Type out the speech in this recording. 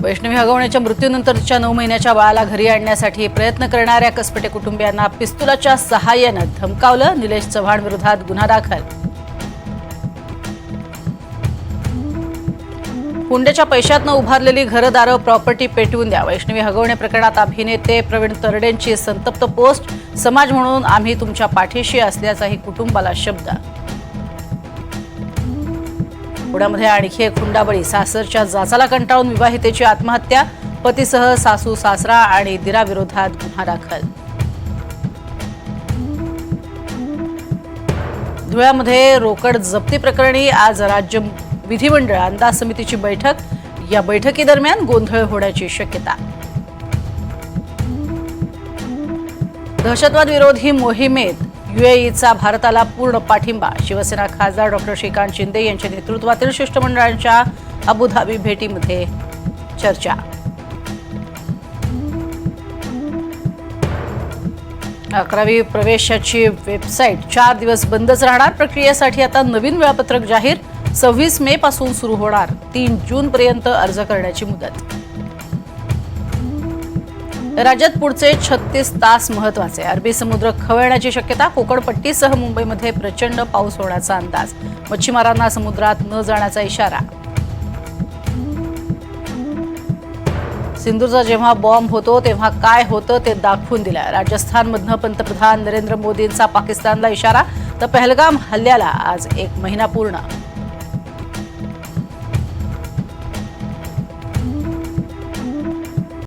वैष्णवी हगवण्याच्या मृत्यूनंतरच्या नऊ महिन्याच्या बाळाला घरी आणण्यासाठी प्रयत्न करणाऱ्या कसपटे कुटुंबियांना पिस्तुलाच्या सहाय्यानं धमकावलं. निलेश चव्हाण विरोधात गुन्हा दाखल. हुंड्याच्या पैशातनं उभारलेली घरदारं प्रॉपर्टी पेटवून द्या. वैष्णवी हगवणे प्रकरणात अभिनेते प्रवीण तरडेंची संतप्त पोस्ट. समाज म्हणून आम्ही तुमच्या पाठीशी असल्याचाही कुटुंबाला शब्द. पुण्यामध्ये आणखी एक हुंडाबळी सासरच्या जाचाला कंटाळून विवाहितेची आत्महत्या पतीसह सासू सासरा आणि दिराविरोधात गुन्हा दाखल. धुळ्यामध्ये रोकड जप्ती प्रकरणी आज राज्य विधिमंडळ अंदाज समितीची बैठक. या बैठकीदरम्यान गोंधळ होण्याची शक्यता. दहशतवाद विरोधी मोहिमेत युएईचा भारताला पूर्ण पाठिंबा. शिवसेना खासदार डॉक्टर श्रीकांत शिंदे यांच्या नेतृत्वातील शिष्टमंडळांच्या अबुधाबी भेटीमध्ये चर्चा. अकरावी प्रवेशाची वेबसाईट चार दिवस बंदच राहणार. प्रक्रियेसाठी आता नवीन वेळापत्रक जाहीर. सव्वीस मे पासून सुरू होणार. तीन जून पर्यंत अर्ज करण्याची मुदत. राज्यात पुढचे छत्तीस तास महत्त्वाचे. अरबी समुद्र खवळण्याची शक्यता कोकणपट्टीसह मुंबईमध्ये प्रचंड पाऊस होण्याचा अंदाज. मच्छीमारांना समुद्रात न जाण्याचा इशारा. सिंधूचा जेव्हा बॉम्ब होतो तेव्हा काय होतं ते दाखवून दिलं राजस्थानमधनं पंतप्रधान नरेंद्र मोदींचा पाकिस्तानला इशारा. तर पहलगाम हल्ल्याला आज एक महिना पूर्ण.